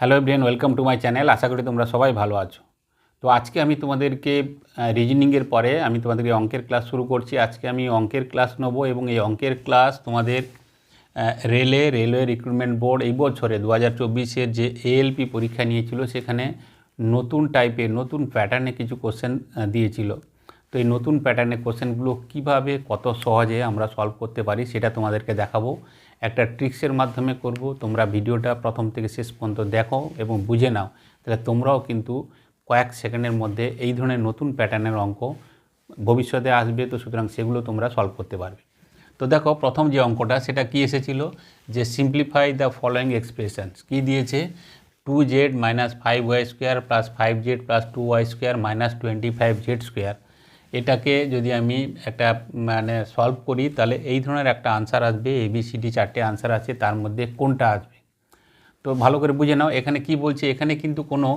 Hello everyone welcome to my channel আশা করি তোমরা সবাই ভালো আছো। তো আজকে আমি তোমাদেরকে রিজনিংয়ের পরে আমি তোমাদেরকে অঙ্কের ক্লাস শুরু করছি। আজকে আমি অঙ্কের ক্লাস নেব এবং এই অঙ্কের ক্লাস তোমাদের রেলে রেলওয়ে রিক্রুটমেন্ট বোর্ড এই বছরে দু হাজার চব্বিশের যে এএলপি পরীক্ষা নিয়েছিল, সেখানে নতুন টাইপের নতুন প্যাটার্নে কিছু কোশ্চেন দিয়েছিল। তো এই নতুন প্যাটার্নের কোশ্চেনগুলো কীভাবে কত সহজে আমরা সলভ করতে পারি সেটা তোমাদেরকে দেখাবো। একটা ট্রিক্সের মাধ্যমে করব। তোমরা ভিডিওটা প্রথম থেকে শেষ পর্যন্ত দেখো এবং বুঝে নাও। তাহলে তোমরাও কিন্তু কয়েক সেকেন্ডের মধ্যে এই ধরনের নতুন প্যাটার্নের অঙ্ক ভবিষ্যতে আসবে। তো সুতরাং সেগুলো তোমরা সলভ করতে পারবে। তো দেখো, প্রথম যে অঙ্কটা, সেটা কি এসেছিল? যে সিম্পলিফাই দ্য ফলোয়িং এক্সপ্রেশনস কী দিয়েছে? Two z minus five y square plus five z plus two y square minus twenty five z square এটাকে যদি আমি একটা মানে সলভ করি, তাহলে এই ধরনের একটা আনসার আসবে এবিসিডি চারটে আনসার আছে, তার মধ্যে কোনটা আসবে? তো ভালো করে বুঝে নাও, এখানে কি বলছে, এখানে কিন্তু কোনো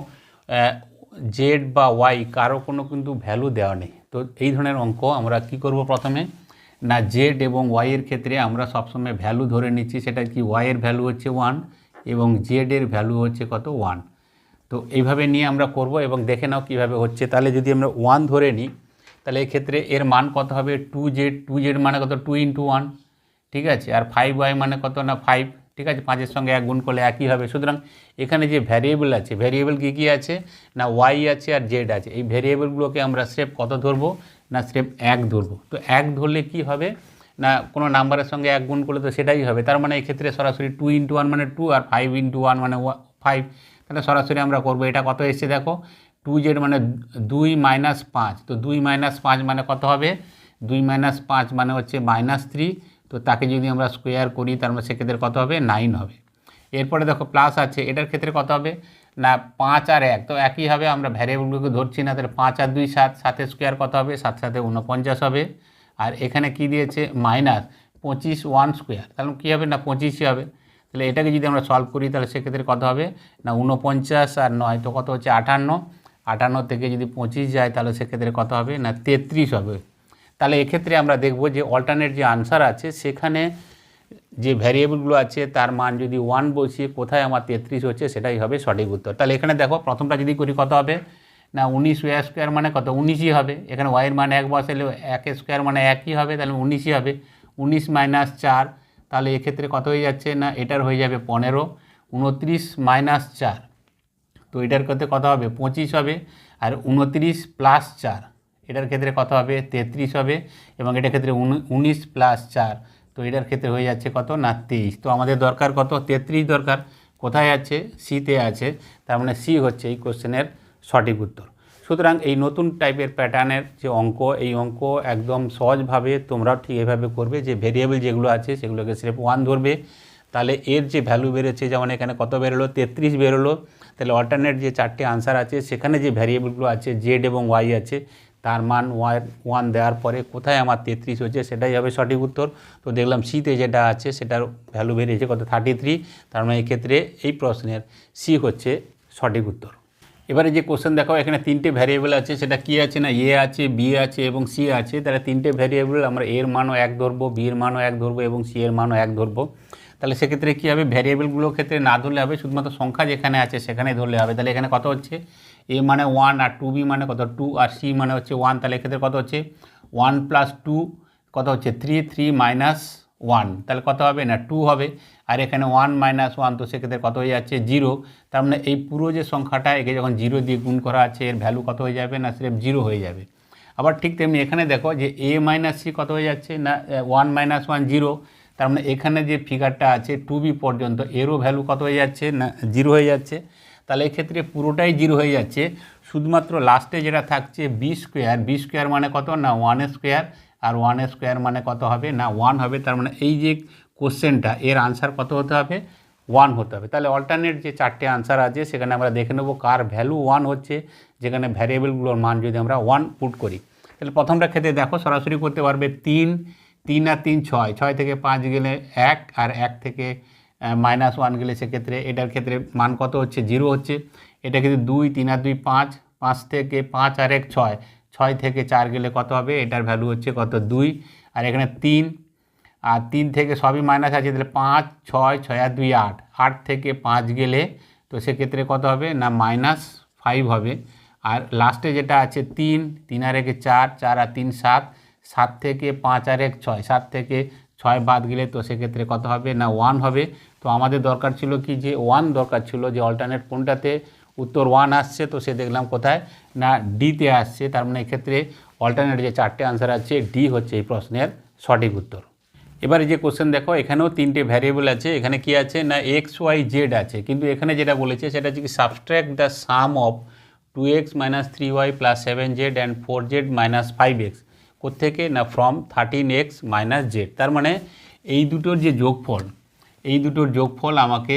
জেড বা ওয়াই কারও কোনো কিন্তু ভ্যালু দেওয়া নেই। তো এই ধরনের অঙ্ক আমরা কি করব প্রথমে? না জেড এবং ওয়াইয়ের ক্ষেত্রে আমরা সবসময় ভ্যালু ধরে নিচ্ছি, সেটা কি ওয়াইয়ের ভ্যালু হচ্ছে ওয়ান এবং জেডের ভ্যালু হচ্ছে কত ওয়ান তো এইভাবে নিয়ে আমরা করব, এবং দেখে নাও কীভাবে হচ্ছে। তাহলে যদি আমরা ওয়ান ধরে নিই তাহলে এক্ষেত্রে এর মান কত হবে? টু জেড টু জেড মানে কত? টু ইন্টু ওয়ান ঠিক আছে? আর ফাইভ ওয়াই মানে কত না ফাইভ ঠিক আছে? পাঁচের সঙ্গে এক গুণ করলে একই হবে। সুতরাং এখানে যে ভ্যারিয়েবল আছে ভ্যারিয়েবল কী কী আছে? না ওয়াই আছে আর জেড আছে। এই ভ্যারিয়েবলগুলোকে আমরা স্রেফ কত ধরবো? না স্রেফ এক ধরবো। তো এক ধরলে কি হবে? না কোনো নাম্বারের সঙ্গে এক গুণ করলে তো সেটাই হবে। তার মানে এক্ষেত্রে সরাসরি টু ইন্টু ওয়ান মানে টু আর ফাইভ ইন্টু ওয়ান মানে ফাইভ তাহলে সরাসরি আমরা করব। এটা কত এসছে দেখো? টু জেড মানে দুই মাইনাস পাঁচ। তো দুই মাইনাস পাঁচ মানে কত হবে? দুই মাইনাস পাঁচ মানে হচ্ছে মাইনাস থ্রি তো তাকে যদি আমরা স্কোয়ার করি, তার মানে সেক্ষেত্রে কত হবে? নাইন হবে। এরপরে দেখো প্লাস আছে, এটার ক্ষেত্রে কত হবে? না, পাঁচ আর এক। তো একই হবে, আমরা ভ্যারিয়েবলগুলোকে ধরছি না, তাহলে পাঁচ আর দুই, সাত সাতের স্কোয়ার কত হবে? সাত সাথে উনপঞ্চাশ হবে। আর এখানে কি দিয়েছে? মাইনাস পঁচিশ ওয়ান স্কোয়ার তাহলে কী হবে? না, পঁচিশই হবে। তাহলে এটাকে যদি আমরা সলভ করি, তাহলে সেক্ষেত্রে কত হবে? না উনপঞ্চাশ আর নয়, তো কত হচ্ছে? আটান্ন। আটান্ন থেকে যদি পঁচিশ যায়, তাহলে সেক্ষেত্রে কত হবে? না, তেত্রিশ হবে। তাহলে এক্ষেত্রে আমরা দেখব যে অল্টারনেট যে আনসার আছে, সেখানে যে ভ্যারিয়েবলগুলো আছে, তার মান যদি ওয়ান বসিয়ে কোথায় আমার তেত্রিশ হচ্ছে, সেটাই হবে সঠিক উত্তর। তাহলে এখানে দেখো, প্রথমটা যদি করি কত হবে? না, উনিশ ওয়াই স্কোয়ার মানে কত? উনিশই হবে। এখানে ওয়াইয়ের মান এক বসালে এক স্কোয়ার মানে একই হবে, তাহলে উনিশই হবে। উনিশ মাইনাস চার, তাহলে এক্ষেত্রে কত হয়ে যাচ্ছে? না, এটার হয়ে যাবে পনেরো। উনত্রিশ মাইনাস চার। তো এটার ক্ষেত্রে কত হবে? পঁচিশ হবে। আর উনত্রিশ প্লাস চার, এটার ক্ষেত্রে কত হবে? তেত্রিশ হবে। এবং এটার ক্ষেত্রে উনিশ প্লাস চার, তো এটার ক্ষেত্রে হয়ে যাচ্ছে কত? না, তেইশ। তো আমাদের দরকার কত? তেত্রিশ দরকার। কোথায় আছে? সিতে আছে। তার মানে সি হচ্ছে এই কোশ্চেনের সঠিক উত্তর। সুতরাং এই নতুন টাইপের প্যাটার্নের যে অঙ্ক, এই অঙ্ক একদম সহজভাবে তোমরাও ঠিক এভাবে করবে যে ভেরিয়েবল যেগুলো আছে সেগুলোকে স্রেফ ওয়ান ধরবে। তাহলে এর যে ভ্যালু বেরোচ্ছে যেমন এখানে কত বেরোলো? তেত্রিশ বেরোলো। তাহলে অল্টারনেট যে চারটে আনসার আছে, সেখানে যে ভ্যারিয়েবলগুলো আছে জেড এবং ওয়াই আছে, তার মান ওয়াই ওয়ান দেওয়ার পরে কোথায় আমার তেত্রিশ হচ্ছে সেটাই হবে সঠিক উত্তর। তো দেখলাম সিতে যেটা আছে, সেটার ভ্যালু বেরিয়েছে কত? থার্টি থ্রি তার মানে এক্ষেত্রে এই প্রশ্নের সি হচ্ছে সঠিক উত্তর। এবারে যে কোশ্চেন দেখো, এখানে তিনটে ভ্যারিয়েবল আছে, সেটা কি আছে না? এ আছে বি আছে এবং সি আছে। তাহলে তিনটে ভ্যারিয়েবল আমরা এর মানও এক ধরবো বি এর মানও এক ধরবো এবং সি এর মানও এক ধরবো। তাহলে সেক্ষেত্রে কী হবে? ভ্যারিয়েবলগুলোর ক্ষেত্রে না ধরলে হবে? শুধুমাত্র সংখ্যা যেখানে আছে সেখানে ধরলে হবে। তাহলে এখানে কত হচ্ছে? এ মানে ওয়ান আর টু বি মানে কত? টু আর সি মানে হচ্ছে ওয়ান তাহলে এক্ষেত্রে কত হচ্ছে? ওয়ান প্লাস টু কত হচ্ছে? থ্রি থ্রি মাইনাস ওয়ান তাহলে কত হবে? না টু হবে। আর এখানে ওয়ান মাইনাস ওয়ান তো সেক্ষেত্রে কত হয়ে যাচ্ছে? জিরো তার মানে এই পুরো যে সংখ্যাটা, একে যখন জিরো দিয়ে গুণ করা আছে, এর ভ্যালু কত হয়ে যাবে? না সিরেফ জিরো হয়ে যাবে। আবার ঠিক তেমনি এখানে দেখো যে এ মাইনাস সি কত হয়ে যাচ্ছে? না ওয়ান মাইনাস ওয়ান জিরো তার মানে এখানে যে ফিগারটা আছে টু বি পর্যন্ত এরও ভ্যালু কত হয়ে যাচ্ছে? না জিরো হয়ে যাচ্ছে। তাহলে এক্ষেত্রে পুরোটাই জিরো হয়ে যাচ্ছে। শুধুমাত্র লাস্টে যেটা থাকছে বি স্কোয়ার বি স্কোয়ার মানে কত? না ওয়ান স্কোয়ার আর ওয়ান স্কোয়ার মানে কত হবে? না ওয়ান হবে। তার মানে এই যে কোশ্চেনটা এর আনসার কত হতে হবে? ওয়ান হতে হবে। তাহলে অল্টারনেট যে চারটে আনসার আছে, সেখানে আমরা দেখে নেব কার ভ্যালু ওয়ান হচ্ছে, যেখানে ভ্যারিয়েবলগুলোর মান যদি আমরা ওয়ান পুট করি। তাহলে প্রথমটা ক্ষেত্রে দেখো, সরাসরি করতে পারবে তিন। তিন আর তিন ছয় ছয় থেকে পাঁচ গেলে এক আর এক থেকে মাইনাস ওয়ান গেলে সেক্ষেত্রে এটার ক্ষেত্রে মান কত হচ্ছে? জিরো হচ্ছে। এটা কিন্তু দুই, তিন আর দুই, পাঁচ পাঁচ থেকে পাঁচ আর এক, ছয়। ছয় থেকে চার গেলে কত হবে? এটার ভ্যালু হচ্ছে কত? দুই। আর এখানে তিন, আর তিন থেকে সবই মাইনাস আছে, তাহলে পাঁচ, ছয় ছয় আর দুই, আট। আট থেকে পাঁচ গেলে তো সেক্ষেত্রে কত হবে? না মাইনাস ফাইভ হবে। আর লাস্টে যেটা আছে, তিন তিন আর একে চার চার আর তিন, সাত। সাত থেকে পাঁচ আর এক ছয়, সাত থেকে ছয় বাদ গেলে তো সেক্ষেত্রে কত হবে? না ওয়ান হবে। তো আমাদের দরকার ছিল কি যে ওয়ান দরকার ছিল যে অল্টারনেট কোনটাতে উত্তর ওয়ান আসছে, তো সে দেখলাম কোথায়? না ডিতে আসছে। তার মানে এক্ষেত্রে অল্টারনেট যে চারটে আনসার আছে ডি হচ্ছে এই প্রশ্নের সঠিক উত্তর। এবারে যে কোশ্চেন দেখো, এখানেও তিনটে ভ্যারিয়েবল আছে। এখানে কি আছে? না এক্স ওয়াই জেড আছে। কিন্তু এখানে যেটা বলেছে, সেটা হচ্ছে কি subtract the sum of two x minus three y plus seven z and four z minus five x কোথেকে না from thirteen x minus z তার মানে এই দুটোর যে যোগফল, এই দুটোর যোগফল আমাকে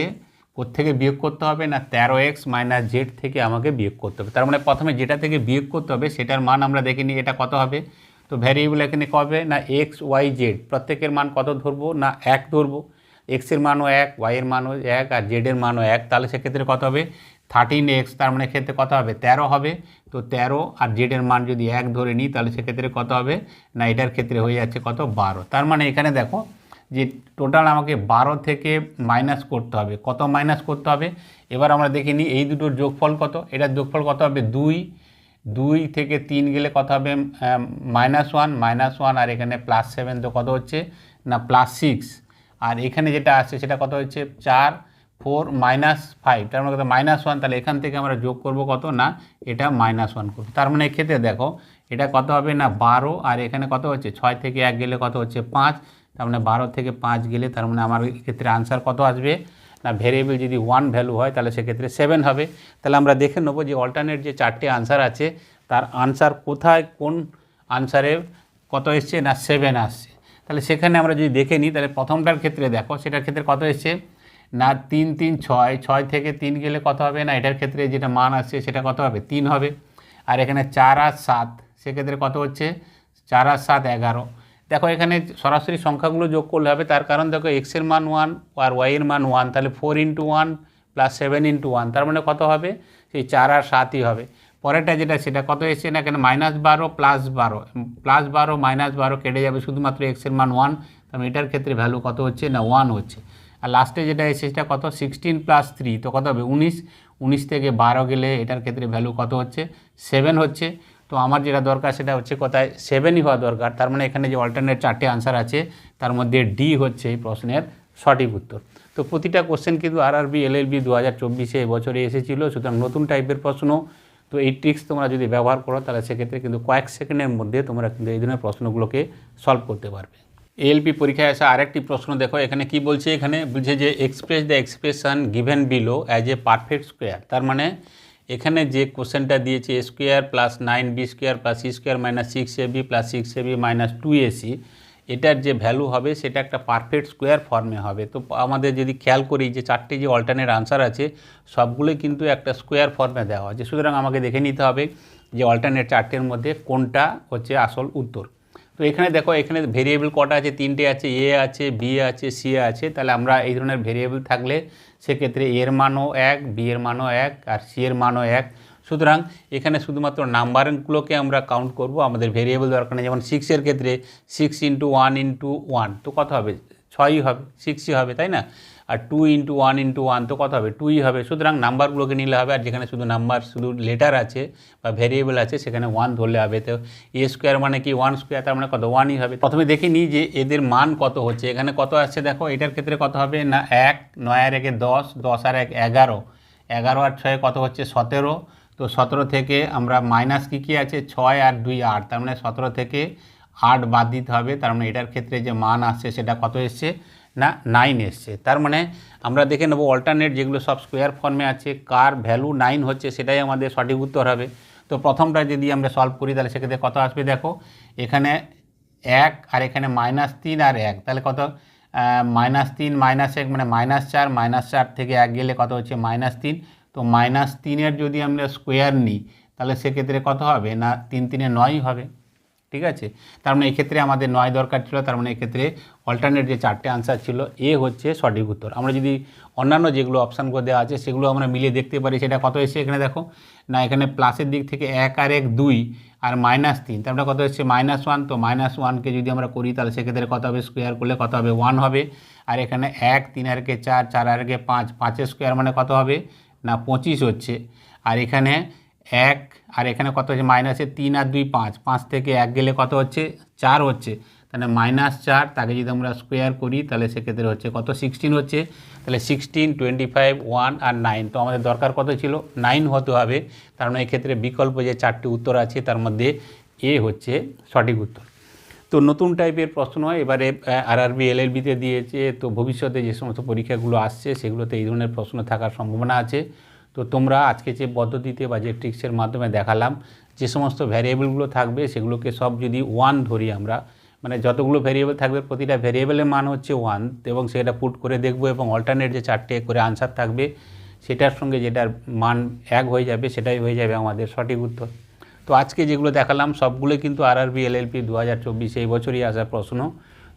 কোত্থেকে বিয়োগ করতে হবে? না তেরো এক্স মাইনাস জেড থেকে আমাকে বিয়োগ করতে হবে? তার মানে প্রথমে যেটা থেকে বিয়োগ করতে হবে, সেটার মান আমরা দেখে নিই, এটা কত হবে? তো ভ্যারিয়েবল এখানে কবে? না এক্স ওয়াই জেড প্রত্যেকের মান কত ধরবো? না এক ধরবো। এক্সের মানও এক ওয়াইয়ের মানও এক, আর জেডের মানও এক। তাহলে সেক্ষেত্রে কত হবে? থার্টিন এক্স তার মানে ক্ষেত্রে কত হবে? তেরো হবে। তো তেরো আর জেডের মান যদি এক ধরে নিই, তাহলে সেক্ষেত্রে কত হবে? না, এটার ক্ষেত্রে হয়ে যাচ্ছে কত? বারো। তার মানে এখানে দেখো যে টোটাল আমাকে বারো থেকে মাইনাস করতে হবে। কত মাইনাস করতে হবে? এবার আমরা দেখে নিই, এই দুটোর যোগফল কত? এটার যোগফল কত হবে? দুই। দুই থেকে তিন গেলে কত হবে? মাইনাস ওয়ান মাইনাস ওয়ান আর এখানে প্লাস সেভেন তো কত হচ্ছে? না প্লাস সিক্স আর এখানে যেটা আসছে, সেটা কত হচ্ছে? চার। ফোর মাইনাস ফাইভ, তার মানে কত? মাইনাস ওয়ান, তাহলে এখান থেকে আমরা যোগ করব কত? না, এটা মাইনাস ওয়ান করব। তার মানে এক্ষেত্রে দেখো, এটা কত হবে না? বারো, আর এখানে কত হচ্ছে? ছয় থেকে এক গেলে কত হচ্ছে? পাঁচ, তার মানে বারো থেকে পাঁচ গেলে তার মানে আমার ক্ষেত্রে আনসার কত আসবে? না ভেরিয়েবল যদি ওয়ান ভ্যালু হয়, তাহলে সেক্ষেত্রে সেভেন হবে। তাহলে আমরা দেখে নেব যে অল্টারনেট যে চারটে আনসার আছে, তার আনসার কোথায়, কোন আনসারে কত এসছে? না সেভেন আসছে। তাহলে সেখানে আমরা যদি দেখে নিই, তাহলে প্রথমটার ক্ষেত্রে দেখো, সেটার ক্ষেত্রে কত এসছে? না তিন তিন, ছয় ছয় থেকে তিন গেলে কত হবে? না, এটার ক্ষেত্রে যেটা মান আসছে সেটা কত হবে? তিন হবে। আর এখানে চার আর সাত, সেক্ষেত্রে কত হচ্ছে? চার আর সাত, এগারো। দেখো, এখানে সরাসরি সংখ্যাগুলো যোগ করলে হবে। তার কারণ দেখো এক্সের মান ওয়ান আর ওয়াইয়ের মান ওয়ান তাহলে four into one plus seven into one তার মানে কত হবে? সেই চার আর সাতই হবে। পরেরটা যেটা, সেটা কত এসছে? না, এখানে মাইনাস বারো প্লাস বারো প্লাস বারো মাইনাস বারো কেটে যাবে। শুধুমাত্র এক্সের মান ওয়ান তার মানে এটার ক্ষেত্রে ভ্যালু কত হচ্ছে? না ওয়ান হচ্ছে। আর লাস্টে যেটা এসে সেটা কত? সিক্সটিন প্লাস থ্রি তো কত হবে? উনিশ। উনিশ থেকে বারো গেলে এটার ক্ষেত্রে ভ্যালু কত হচ্ছে? সেভেন হচ্ছে। তো আমার যেটা দরকার, সেটা হচ্ছে কোথায়? সেভেনই হওয়া দরকার। তার মানে এখানে যে অল্টারনেট চারটে আনসার আছে, তার মধ্যে ডি হচ্ছে এই প্রশ্নের সঠিক উত্তর। তো প্রতিটা কোশ্চেন কিন্তু আর আরবি এলএলবি দু হাজার চব্বিশে এবছরে এসেছিল। সুতরাং নতুন টাইপের প্রশ্ন। তো এই ট্রিক্স তোমরা যদি ব্যবহার করো, তাহলে সেক্ষেত্রে কিন্তু কয়েক সেকেন্ডের মধ্যে তোমরা কিন্তু এই ধরনের প্রশ্নগুলোকে সলভ করতে পারবে। এএলপি পরীক্ষায় আসা আরেকটি প্রশ্ন, দেখো, এখানে কি বলছে? এখানে বলছে যে express the expression given below as a perfect square তার মানে এখানে যে কোশ্চেনটা দিয়েছে a square plus nine b square plus c square minus six a b plus six a b minus two ac এটার যে ভ্যালু হবে, সেটা একটা পারফেক্ট স্কোয়ার ফর্মে হবে। তো আমাদের যদি খেয়াল করি যে চারটে যে অল্টারনেট আনসার আছে, সবগুলোই কিন্তু একটা স্কোয়ার ফর্মে দেওয়া আছে। সুতরাং আমাকে দেখে নিতে হবে যে অল্টারনেট চারটের মধ্যে কোনটা হচ্ছে আসল উত্তর। তো এখানে দেখো, এখানে ভেরিয়েবল কটা আছে? তিনটে আছে এ আছে বি আছে সি আছে। তাহলে আমরা এই ধরনের ভেরিয়েবল থাকলে সেক্ষেত্রে এর মানও এক বি এর মানও এক, আর সি এর মানও এক। সুতরাং এখানে শুধুমাত্র নাম্বারগুলোকে আমরা কাউন্ট করব। আমাদের ভেরিয়েবল দরকার নেই। যেমন সিক্সের ক্ষেত্রে six into one into one তো কত হবে? ছয়ই হবে সিক্সই হবে, তাই না? আর two into one into one তো কত হবে? টুই হবে। সুতরাং নাম্বারগুলোকে নিলে হবে, আর যেখানে শুধু নাম্বার শুধু লেটার আছে বা ভেরিয়েবল আছে, সেখানে ওয়ান ধরলে হবে। তো এ স্কোয়ার মানে কি? ওয়ান স্কোয়ার তার মানে কত? ওয়ানই হবে। প্রথমে দেখে নিই যে এদের মান কত হচ্ছে। এখানে কত আসছে দেখো? এটার ক্ষেত্রে কত হবে? না, এক, নয় আর একে দশ দশ আর এক এগারো। এগারো আর ছয় কত হচ্ছে? সতেরো। তো সতেরো থেকে আমরা মাইনাস কী কী আছে? ছয় আর দুই আট। তার মানে সতেরো থেকে আট বাদ দিতে হবে। তার মানে এটার ক্ষেত্রে যে মান আসছে, সেটা কত এসছে? না নাইন এসছে। তার মানে আমরা দেখে নেব অল্টারনেট যেগুলো সব স্কোয়ার ফর্মে আছে, কার ভ্যালু নাইন হচ্ছে সেটাই আমাদের সঠিক উত্তর হবে। তো প্রথমটা যদি আমরা সলভ করি, তাহলে সেক্ষেত্রে কত আসবে দেখো? এখানে এক আর এখানে মাইনাস তিন আর এক। তাহলে কত? মাইনাস তিন মাইনাস এক মানে মাইনাস চার মাইনাস চার থেকে এক গেলে কত হচ্ছে? মাইনাস তিন। তো মাইনাস তিনের যদি আমরা স্কোয়ার নিই, তাহলে সেক্ষেত্রে কত হবে? না, তিন তিনে নয়ই হবে। ঠিক আছে? তার মানে এক্ষেত্রে আমাদের নয় দরকার ছিল, তার মানে এক্ষেত্রে অল্টারনেট যে চারটে আনসার ছিল, এ হচ্ছে সঠিক উত্তর। আমরা যদি অন্যান্য যেগুলো অপশানগুলো দেওয়া আছে, সেগুলো আমরা মিলিয়ে দেখতে পারি, সেটা কত এসে এখানে দেখো? না, এখানে প্লাসের দিক থেকে এক আর এক দুই আর মাইনাস তিন। তারপরে কত হচ্ছে মাইনাস ওয়ান তো মাইনাস ওয়ানকে যদি আমরা করি, তাহলে সেক্ষেত্রে কত হবে? স্কোয়ার করলে কত হবে? ওয়ান হবে। আর এখানে এক, তিন আর কে চার চার আর কে পাঁচ। পাঁচের স্কোয়ার মানে কত হবে? না, পঁচিশ হচ্ছে। আর এখানে এক, আর এখানে কত হচ্ছে? মাইনাসে তিন আর দুই পাঁচ। পাঁচ থেকে এক গেলে কত হচ্ছে? চার হচ্ছে। তাহলে মাইনাস চার, তাকে যদি আমরা স্কোয়ার করি, তাহলে সেক্ষেত্রে হচ্ছে কত? সিক্সটিন হচ্ছে। তাহলে সিক্সটিন টোয়েন্টি ফাইভ ওয়ান আর নাইন তো আমাদের দরকার কত ছিল? নাইন হতে হবে। কারণ এই ক্ষেত্রে বিকল্প যে চারটি উত্তর আছে, তার মধ্যে এ হচ্ছে সঠিক উত্তর। তো নতুন টাইপের প্রশ্ন, এবারে আরআরবি এলএলবিতে দিয়েছে। তো ভবিষ্যতে যে সমস্ত পরীক্ষাগুলো আসছে, সেগুলোতে এই ধরনের প্রশ্ন থাকার সম্ভাবনা আছে। তো তোমরা আজকে যে পদ্ধতিতে বা যে ট্রিক্সের মাধ্যমে দেখালাম, যে সমস্ত ভ্যারিয়েবলগুলো থাকবে, সেগুলোকে সব যদি ওয়ান ধরি আমরা মানে যতগুলো ভ্যারিয়েবল থাকবে, প্রতিটা ভ্যারিয়েবলের মান হচ্ছে ওয়ান এবং সেটা পুট করে দেখব, এবং অল্টারনেট যে চারটে করে আনসার থাকবে, সেটার সঙ্গে যেটার মান এক হয়ে যাবে, সেটাই হয়ে যাবে আমাদের সঠিক উত্তর। তো আজকে যেগুলো দেখালাম সবগুলো কিন্তু আরআরবি এলএলপি দু হাজার চব্বিশে এই বছরই আসার প্রশ্ন।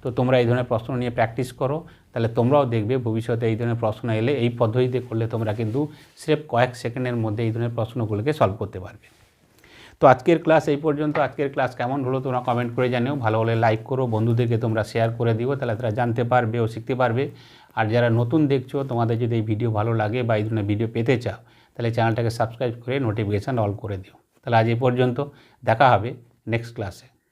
তো তোমরা এই ধরনের প্রশ্ন নিয়ে প্র্যাকটিস করো। তাহলে তোমরাও দেখবে ভবিষ্যতে এই ধরনের প্রশ্ন এলে এই পদ্ধতিতে করলে তোমরা কিন্তু স্রেফ কয়েক সেকেন্ডের মধ্যে এই ধরনের প্রশ্নগুলোকে সলভ করতে পারবে। তো আজকের ক্লাস এই পর্যন্ত। আজকের ক্লাস কেমন হলো তোমরা কমেন্ট করে জানিও। ভালো হলে লাইক করো, বন্ধুদেরকে তোমরা শেয়ার করে দিও, তাহলে তারা জানতে পারবে ও শিখতে পারবে। আর যারা নতুন দেখছ, তোমাদের যদি এই ভিডিও ভালো লাগে বা এই ধরনের ভিডিও পেতে চাও, তাহলে চ্যানেলটাকে সাবস্ক্রাইব করে নোটিফিকেশান অল করে দিও। তাহলে আজ এই পর্যন্ত দেখা হবে নেক্সট ক্লাসে